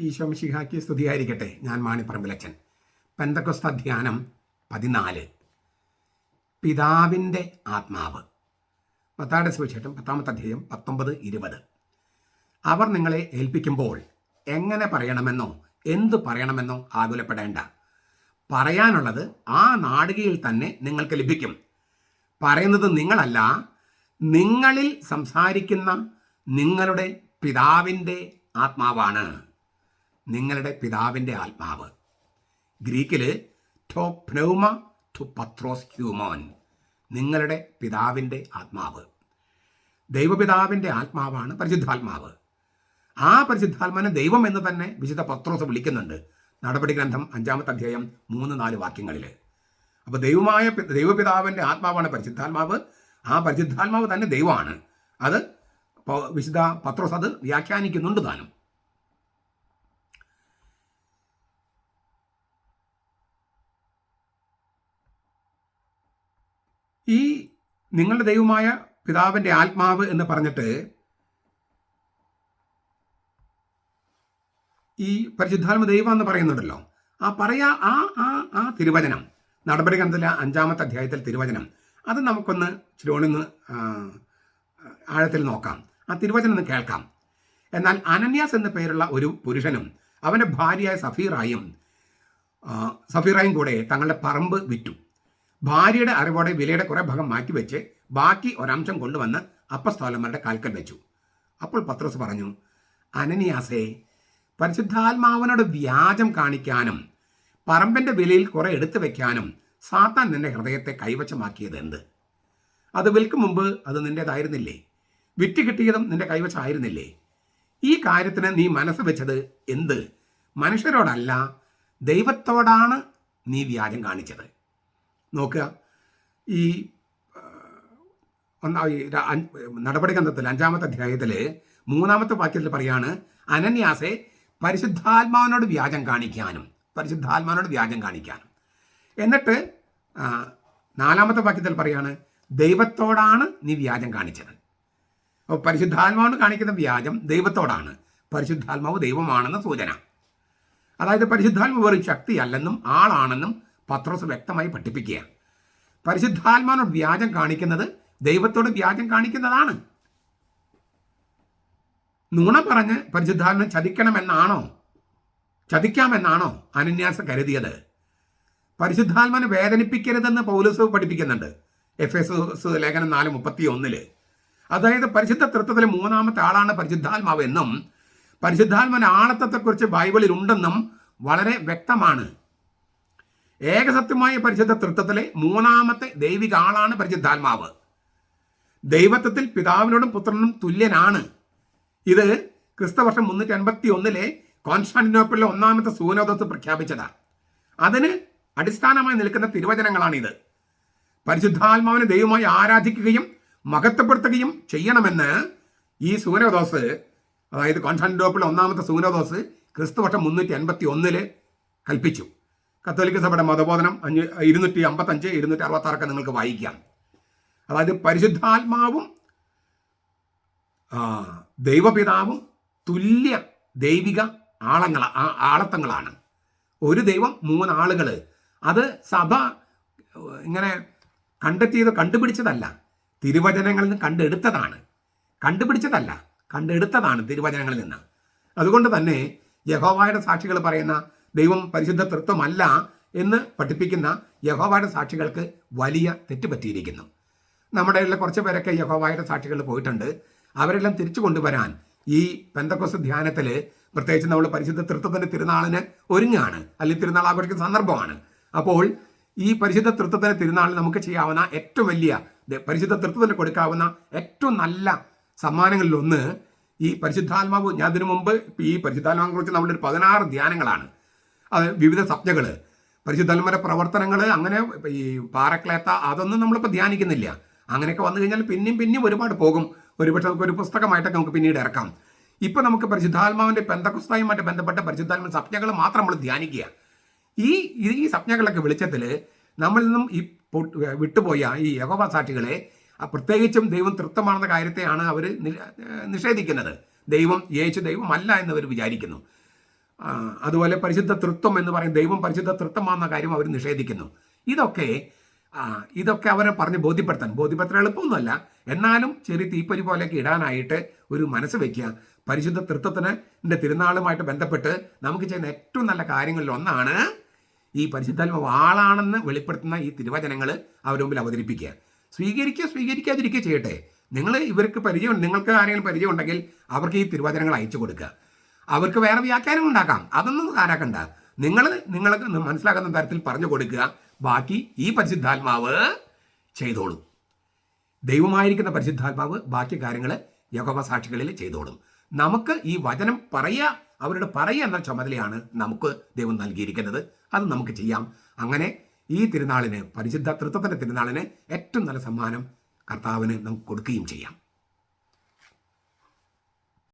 ഈശോമിഷിഹാക്കി സ്തുതിയായിരിക്കട്ടെ. ഞാൻ മാണിപ്പറമ്പിലച്ചൻ പെന്തക്കൊസ്ത ധ്യാനം പതിനാല്. പിതാവിന്റെ ആത്മാവ്. പത്താടെ സുവിശേഷം പത്താമത്തെ അധ്യായം പത്തൊമ്പത് ഇരുപത്. അവർ നിങ്ങളെ ഏൽപ്പിക്കുമ്പോൾ എങ്ങനെ പറയണമെന്നോ എന്തു പറയണമെന്നോ ആകുലപ്പെടേണ്ട. പറയാനുള്ളത് ആ നാടികയിൽ തന്നെ നിങ്ങൾക്ക് ലഭിക്കും. പറയുന്നത് നിങ്ങളല്ല നിങ്ങളിൽ സംസാരിക്കുന്ന നിങ്ങളുടെ പിതാവിന്റെ ആത്മാവാണ്. നിങ്ങളുടെ പിതാവിന്റെ ആത്മാവ്. ഗ്രീക്കിൽ ടോ പ്നൗമ ടു പത്രോസ് ഹ്യൂമോൻ നിങ്ങളുടെ പിതാവിന്റെ ആത്മാവ്. ദൈവപിതാവിന്റെ ആത്മാവാണ് പരിശുദ്ധാത്മാവ്. ആ പരിശുദ്ധാത്മാവിനെ ദൈവം എന്ന് തന്നെ വിശുദ്ധ പത്രോസ് വിളിക്കുന്നുണ്ട്. നടപടി ഗ്രന്ഥം അഞ്ചാമത്തെ അധ്യായം മൂന്ന് നാല് വാക്യങ്ങളിൽ അപ്പോൾ ദൈവമായ ദൈവപിതാവിന്റെ ആത്മാവാണ് പരിശുദ്ധാത്മാവ്. ആ പരിശുദ്ധാത്മാവ് തന്നെ ദൈവമാണ്. അത് വിശുദ്ധ പത്രോസ് അത് വ്യാഖ്യാനിക്കുന്നുണ്ട് താനും. ഈ നിങ്ങളുടെ ദൈവമായ പിതാവിന്റെ ആത്മാവ് എന്ന് പറഞ്ഞിട്ട് ഈ പരിശുദ്ധാത്മ ദൈവം എന്ന് പറയുന്നുണ്ടല്ലോ. ആ പറയാ ആ ആ ആ തിരുവചനം നടപടി ഗ്രന്ഥത്തിലെ അഞ്ചാമത്തെ അധ്യായത്തിൽ തിരുവചനം അത് നമുക്കൊന്ന് ചിരോണിന്ന് ആഴത്തിൽ നോക്കാം. ആ തിരുവചനം ഒന്ന് കേൾക്കാം. എന്നാൽ അനന്യാസ് എന്ന പേരുള്ള ഒരു പുരുഷനും അവന്റെ ഭാര്യയായ സഫീറായും സഫീറായും കൂടെ തങ്ങളുടെ പറമ്പ് വിറ്റു. ഭാര്യയുടെ അറിവോടെ വിലയുടെ കുറേ ഭാഗം മാറ്റിവെച്ച് ബാക്കി ഒരംശം കൊണ്ടുവന്ന് അപ്പസ്തോലന്മാരുടെ കാൽക്കൽ വെച്ചു. അപ്പോൾ പത്രോസ് പറഞ്ഞു അനനിയാസേ പരിശുദ്ധാത്മാവിനോട് വ്യാജം കാണിക്കാനും പറമ്പിന്റെ വിലയിൽ കുറെ എടുത്തു വെക്കാനും സാത്താൻ നിന്റെ ഹൃദയത്തെ കൈവശമാക്കിയത് എന്ത്? അത് വിൽക്കും മുമ്പ് അത് നിന്റേതായിരുന്നില്ലേ? വിറ്റ് കിട്ടിയതും നിന്റെ കൈവശമായിരുന്നില്ലേ? ഈ കാര്യത്തിന് നീ മനസ്സ് വെച്ചത് എന്ത്? മനുഷ്യരോടല്ല ദൈവത്തോടാണ് നീ വ്യാജം കാണിച്ചത്. നോക്കുക. ഈ നടപടി ഗ്രന്ഥത്തിൽ അഞ്ചാമത്തെ അധ്യായത്തിലെ മൂന്നാമത്തെ വാക്യത്തിൽ പറയാണ് അനന്യാസെ പരിശുദ്ധാത്മാവിനോട് വ്യാജം കാണിക്കാനും പരിശുദ്ധാത്മാവിനോട് വ്യാജം കാണിക്കാനും. എന്നിട്ട് നാലാമത്തെ വാക്യത്തിൽ പറയാണ് ദൈവത്തോടാണ് നീ വ്യാജം കാണിച്ചത്. അപ്പോൾ പരിശുദ്ധാത്മാവിന് കാണിക്കുന്ന വ്യാജം ദൈവത്തോടാണ്. പരിശുദ്ധാത്മാവ് ദൈവമാണെന്ന സൂചന. അതായത് പരിശുദ്ധാത്മാവ് വെറും ശക്തിയല്ലെന്നും ആളാണെന്നും പത്രോസ് വ്യക്തമായി പഠിപ്പിക്കുക പരിശുദ്ധാത്മാനോട് വ്യാജം കാണിക്കുന്നത് ദൈവത്തോട് വ്യാജം കാണിക്കുന്നതാണ്. നുണ പറഞ്ഞ് പരിശുദ്ധാത്മ ചതിക്കണമെന്നാണോ? ചതിക്കാമെന്നാണോ അനന്യാസം കരുതിയത്? പരിശുദ്ധാത്മനെ വേദനിപ്പിക്കരുതെന്ന് പൗലൂസ് പഠിപ്പിക്കുന്നുണ്ട്. എഫ് എസ് ലേഖനം നാല് മുപ്പത്തി ഒന്നിൽ അതായത് പരിശുദ്ധ തൃത്വത്തിലെ മൂന്നാമത്തെ ആളാണ് പരിശുദ്ധാത്മാവ് എന്നും പരിശുദ്ധാത്മന്റെ ആണത്വത്തെക്കുറിച്ച് ബൈബിളിൽ ഉണ്ടെന്നും വളരെ വ്യക്തമാണ്. ഏകസത്യമായ പരിശുദ്ധ തൃത്വത്തിലെ മൂന്നാമത്തെ ദൈവിക ആളാണ് പരിശുദ്ധാത്മാവ്. ദൈവത്വത്തിൽ പിതാവിനോടും പുത്രനും തുല്യനാണ്. ഇത് ക്രിസ്തവർഷം മുന്നൂറ്റി അൻപത്തി ഒന്നിലെ കോൺസ്റ്റാന്റിനോപ്പിളിലെ ഒന്നാമത്തെ സൂനോദത്ത് പ്രഖ്യാപിച്ചതാണ് അതിന് അടിസ്ഥാനമായി നിൽക്കുന്ന തിരുവചനങ്ങളാണിത്. പരിശുദ്ധാത്മാവിനെ ദൈവമായി ആരാധിക്കുകയും മഹത്വപ്പെടുത്തുകയും ചെയ്യണമെന്ന് ഈ സൂനോദോസ് അതായത് കോൺസ്റ്റാന്റിനോപ്പിളിലെ ഒന്നാമത്തെ സൂനോദോസ് ക്രിസ്തുവർഷം മുന്നൂറ്റി അൻപത്തി ഒന്നിൽ കൽപ്പിച്ചു. കത്തോലിക്ക സഭയുടെ മതബോധനം അഞ്ഞ് ഇരുന്നൂറ്റി അമ്പത്തഞ്ച് ഇരുന്നൂറ്റി അറുപത്തി ആറൊക്കെ നിങ്ങൾക്ക് വായിക്കാം. അതായത് പരിശുദ്ധാത്മാവും ദൈവപിതാവും തുല്യ ദൈവിക ആളങ്ങൾ ആ- ആളത്വങ്ങളാണ് ഒരു ദൈവം മൂന്നാളുകൾ അത് സഭ ഇങ്ങനെ കണ്ടെത്തിയത് കണ്ടുപിടിച്ചതല്ല. തിരുവചനങ്ങളിൽ നിന്ന് കണ്ടെടുത്തതാണ്. കണ്ടുപിടിച്ചതല്ല. കണ്ടെടുത്തതാണ് തിരുവചനങ്ങളിൽ നിന്ന്. അതുകൊണ്ട് തന്നെ യഹോവായുടെ സാക്ഷികൾ പറയുന്ന ദൈവം പരിശുദ്ധ തൃത്വമല്ല എന്ന് പഠിപ്പിക്കുന്ന യഹോവയുടെ സാക്ഷികൾക്ക് വലിയ തെറ്റ് പറ്റിയിരിക്കുന്നു നമ്മുടെ ഇടയിലെ കുറച്ച് പേരൊക്കെ യഹോവയുടെ സാക്ഷികൾ പോയിട്ടുണ്ട്. അവരെല്ലാം തിരിച്ചു കൊണ്ടുവരാൻ ഈ പെന്തക്കൊസ് ധ്യാനത്തിൽ പ്രത്യേകിച്ച് നമ്മൾ പരിശുദ്ധ തൃത്വത്തിന്റെ തിരുനാളിന് ഒരുങ്ങാണ്. അല്ലെങ്കിൽ തിരുനാൾ ആഘോഷിക്കുന്ന സന്ദർഭമാണ്. അപ്പോൾ ഈ പരിശുദ്ധ തൃത്വത്തിന്റെ തിരുനാളിൽ നമുക്ക് ചെയ്യാവുന്ന ഏറ്റവും വലിയ പരിശുദ്ധ തൃത്വത്തിന് കൊടുക്കാവുന്ന ഏറ്റവും നല്ല സമ്മാനങ്ങളിലൊന്ന് ഈ പരിശുദ്ധാത്മാവ്. ഞാൻ അതിനു മുമ്പ് ഈ പരിശുദ്ധാത്മാവിനെ കുറിച്ച് നമ്മളൊരു പതിനാറ് ധ്യാനങ്ങളാണ്. അത് വിവിധ സബ്ജകൾ പരിശുദ്ധാത്മയുടെ പ്രവർത്തനങ്ങൾ അങ്ങനെ ഈ പാറക്ലേത്ത അതൊന്നും നമ്മളിപ്പോൾ ധ്യാനിക്കുന്നില്ല. അങ്ങനെയൊക്കെ വന്നു കഴിഞ്ഞാൽ പിന്നെയും പിന്നെയും ഒരുപാട് പോകും. ഒരുപക്ഷെ നമുക്ക് ഒരു പുസ്തകമായിട്ടൊക്കെ നമുക്ക് പിന്നീട് ഇറക്കാം. ഇപ്പം നമുക്ക് പരിശുദ്ധാത്മാവിന്റെ പെന്തക്കുസ്തായുമായിട്ട് ബന്ധപ്പെട്ട പരിശുദ്ധാത്മ സപ്ഞകൾ മാത്രം നമ്മൾ ധ്യാനിക്കുക. ഈ ഈ സപ്ഞകളൊക്കെ വെളിച്ചത്തിൽ നമ്മളിൽ നിന്നും ഈ വിട്ടുപോയ ഈ യഹോവ സാക്ഷികളെ പ്രത്യേകിച്ചും ദൈവം തൃപ്തമാണെന്ന കാര്യത്തെയാണ് അവർ നിഷേധിക്കുന്നത്. ദൈവം യേശു ദൈവമല്ല എന്നവർ വിചാരിക്കുന്നു. അതുപോലെ പരിശുദ്ധ തൃത്വം എന്ന് പറയും. ദൈവം പരിശുദ്ധ തൃത്വമാണെന്ന കാര്യം അവർ നിഷേധിക്കുന്നു. ഇതൊക്കെ ഇതൊക്കെ അവരെ പറഞ്ഞ് ബോധ്യപ്പെടുത്താൻ. ബോധ്യപ്പെടുത്താൻ എളുപ്പമൊന്നുമല്ല. എന്നാലും ചെറിയ തീപ്പൊരി പോലെയൊക്കെ ഇടാനായിട്ട് ഒരു മനസ്സ് വെക്കുക. പരിശുദ്ധ തൃത്വത്തിന് ന്റെ തിരുനാളുമായിട്ട് ബന്ധപ്പെട്ട് നമുക്ക് ചെയ്യുന്ന ഏറ്റവും നല്ല കാര്യങ്ങളിൽ ഒന്നാണ് ഈ പരിശുദ്ധാത്മ ആളാണെന്ന് വെളിപ്പെടുത്തുന്ന ഈ തിരുവചനങ്ങൾ അവരുടെ മുമ്പിൽ അവതരിപ്പിക്കുക. സ്വീകരിക്കുക സ്വീകരിക്കാതിരിക്കുക ചെയ്യട്ടെ. നിങ്ങൾ ഇവർക്ക് പരിചയം നിങ്ങൾക്ക് ആരെങ്കിലും പരിചയം ഉണ്ടെങ്കിൽ അവർക്ക് ഈ തിരുവചനങ്ങൾ അയച്ചു കൊടുക്കുക. അവർക്ക് വേറെ വ്യാഖ്യാനം ഉണ്ടാക്കാം. അതൊന്നും ആരാക്കണ്ട. നിങ്ങൾ നിങ്ങൾക്ക് മനസ്സിലാക്കുന്ന തരത്തിൽ പറഞ്ഞു കൊടുക്കുക. ബാക്കി ഈ പരിശുദ്ധാത്മാവ് ചെയ്തോളും. ദൈവമായിരിക്കുന്ന പരിശുദ്ധാത്മാവ് ബാക്കി കാര്യങ്ങൾ യഹോവ സാക്ഷികളിൽ ചെയ്തോളും. നമുക്ക് ഈ വചനം പറയുക അവരുടെ പറയുക എന്ന ചുമതലയാണ് നമുക്ക് ദൈവം നൽകിയിരിക്കുന്നത്. അത് നമുക്ക് ചെയ്യാം. അങ്ങനെ ഈ തിരുനാളിന് പരിശുദ്ധ തൃത്വത്തിന്റെ തിരുനാളിന് ഏറ്റവും നല്ല സമ്മാനം കർത്താവിന് നമുക്ക് കൊടുക്കുകയും ചെയ്യാം.